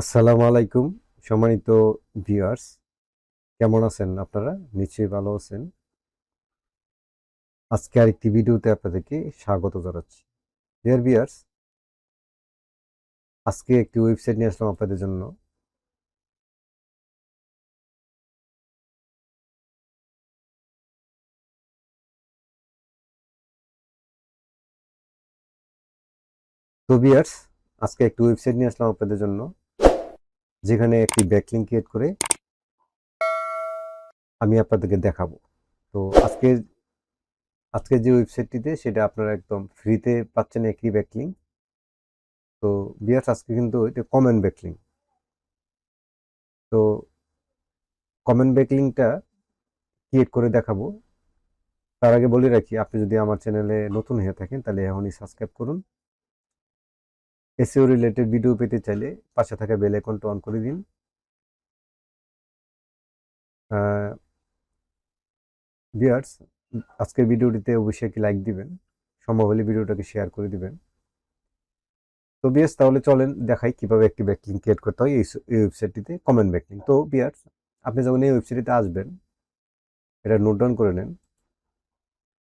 আসসালামু আলাইকুম, সম্মানিত ভিউয়ার্স। কেমন আছেন আপনারা? নিশ্চয়ই ভালো আছেন। আজকে আরেকটি ভিডিওতে আপনাদেরকে স্বাগত জানাচ্ছি। ডিয়ার ভিউয়ার্স আজকে একটি ওয়েবসাইট নিয়ে আসলাম আপনাদের জন্য। তো ভিউয়ার্স আজকে একটি ওয়েবসাইট নিয়ে আসলাম আপনাদের জন্য। যেখানে একটি ব্যাকলিং ক্রিয়েট করে আমি আপনাদেরকে দেখাবো। তো আজকে আজকে যে ওয়েবসাইটটিতে সেটা আপনারা একদম ফ্রিতে পাচ্ছেন একই ব্যাকলিং তো বিয়ার্স আজকে কিন্তু এটা কমেন্ট ব্যাকলিং তো কমেন্ট ব্যাকলিংটা ক্রিয়েট করে দেখাবো। তার আগে বলে রাখি, আপনি যদি আমার চ্যানেলে নতুন হয়ে থাকেন, তাহলে এখনই সাবস্ক্রাইব করুন। এসিও রিলেটেড ভিডিও পেতে চাইলে পাশে থাকা বেল আইকনটা অন করে দিন। ভিউয়ার্স আজকের ভিডিওটিতে অবশ্যই একটি লাইক দিবেন। সম্ভব হলে ভিডিওটাকে শেয়ার করে দিবেন। তো বিয়ার্স তাহলে চলেন দেখাই কীভাবে একটি ব্যাকলিং ক্রিয়েট করতে হয় এই এই ওয়েবসাইটটিতে কমেন্ট ব্যাকলিং তো বিয়ার্স আপনি যখন এই ওয়েবসাইটটিতে আসবেন, এটা নোট ডাউন করে নেন।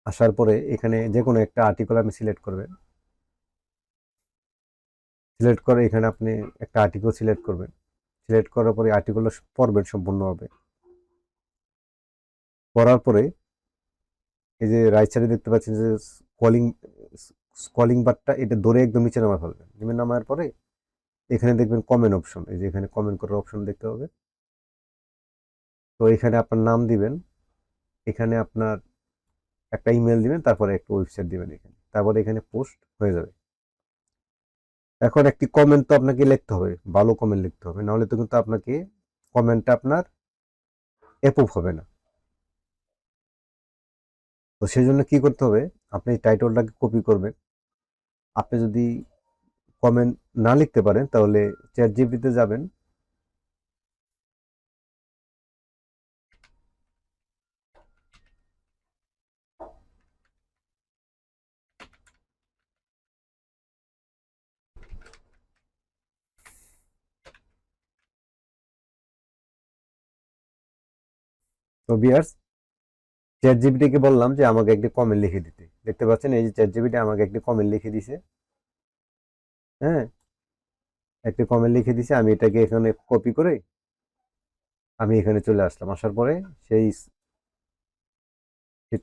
আসার পরে এখানে যে কোনো একটা আর্টিকেল আপনি সিলেক্ট করবেন। সিলেক্ট করে এখানে আপনি একটা আর্টিকেল সিলেক্ট করবেন। সিলেক্ট করার পরে আর্টিকেলটা পড়বেন সম্পূর্ণভাবে। পড়ার পরে এই যে রাইট সাইডে দেখতে পাচ্ছেন যে কলিং কলিং বারটা এটা ধরে একদম নিচে নামা ফেলবেন। নিচে নামার পরে এখানে দেখবেন কমেন্ট অপশন এই যে এখানে কমেন্ট করার অপশন দেখতে হবে। তো এখানে আপনার নাম দিবেন, এখানে আপনার একটা ইমেল দিবেন, তারপরে একটা ওয়েবসাইট দিবেন এখানে। তারপরে এখানে পোস্ট হয়ে যাবে। এখন একটি কমেন্ট তো আপনাকে লিখতে হবে, ভালো কমেন্ট লিখতে হবে, নাহলে তো কিন্তু আপনাকে কমেন্টটা আপনার অ্যাপ্রুভ হবে না। তো সেই জন্য কি করতে হবে, আপনি টাইটলটাকে কপি করবেন। আপনি যদি কমেন্ট না লিখতে পারেন, তাহলে চ্যাট জিপিতে যাবেন তো বিয়ার্স চ্যাট জিপিটিকে বললাম যে আমাকে একটি কমেন্ট লিখে দিতে। দেখতে পাচ্ছেন, এই যে চ্যাট জিপিটি আমাকে একটি কমেন্ট লিখে দিছে। হ্যাঁ? একটি কমেন্ট লিখে দিছে, আমি এটাকে এখানে কপি করে আমি এখানে চলে আসলাম। আসার পরে সেই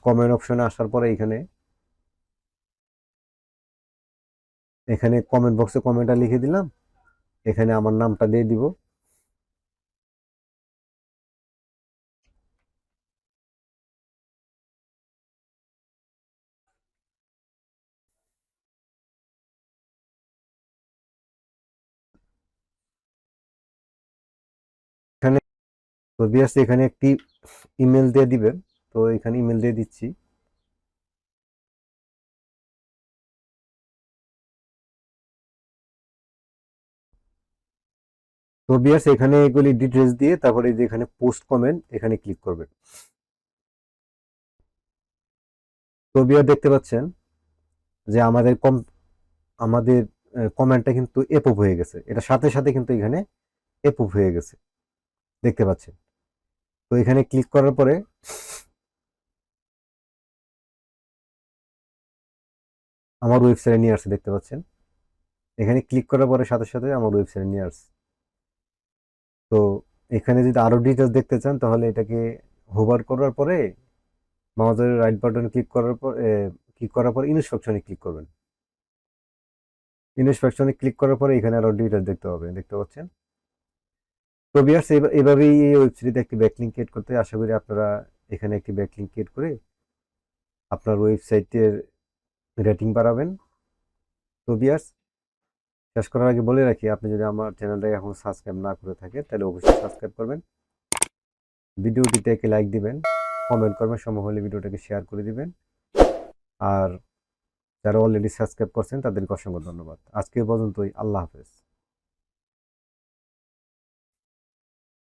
কমেন্ট অপশনে আসার পরে এখানে এখানে কমেন্ট বক্সে কমেন্টটা লিখে দিলাম। এখানে আমার নামটা দিয়ে দিব। তো বিয়াস এখানে একটি ইমেল দিয়ে দিবেন তো এখানে ইমেল দিয়ে দিচ্ছি। তো বিয়াস এখানে এগুলি ডিটেলস দিয়ে তারপরে যে এখানে পোস্ট কমেন্ট এখানে ক্লিক করবেন তো বিয়ার দেখতে পাচ্ছেন যে আমাদের কম, আমাদের কমেন্টটা কিন্তু এপ্রুভ হয়ে গেছে। এটা সাথে সাথে কিন্তু এখানে এপ্রুভ হয়ে গেছে। দেখতে পাচ্ছেন। তো এখানে ক্লিক করার পরে আমার ওয়েবসাইটে নিয়ে আসছে, দেখতে পাচ্ছেন? এখানে ক্লিক করার পরে সাথে সাথে আমার ওয়েবসাইটে নিয়ে আসছে। তো এখানে যদি আরও ডিটেলস দেখতে চান, তাহলে এটাকে হোভার করার পরে মাউসের রাইট বাটনে ক্লিক করার পর ক্লিক করার পর ইনস্ট্রাকশনে ক্লিক করবেন। ইনস্ট্রাকশনে ক্লিক করার পরে এখানে আরও ডিটেলস দেখতে হবে, দেখতে পাচ্ছেন? তো বিয়ার্স এভাবেই এই ওয়েবসাইটে একটি ব্যাকলিং ক্রিয়েট করতে আশা করি আপনারা এখানে একটি ব্যাকলিং ক্রিয়েট করে আপনার ওয়েবসাইটের রেটিং বাড়াবেন। তো বিয়ার্স শেষ করার আগে বলে রাখি, আপনি যদি আমার চ্যানেলটাকে এখন সাবস্ক্রাইব না করে থাকে, তাহলে অবশ্যই সাবস্ক্রাইব করবেন। ভিডিওটিতে একটি লাইক দিবেন কমেন্ট করবেন সম্ভব হলে ভিডিওটাকে শেয়ার করে দিবেন। আর যারা অলরেডি সাবস্ক্রাইব করছেন, তাদেরকে অসংখ্য ধন্যবাদ। আজকে পর্যন্তই, আল্লাহ হাফেজ।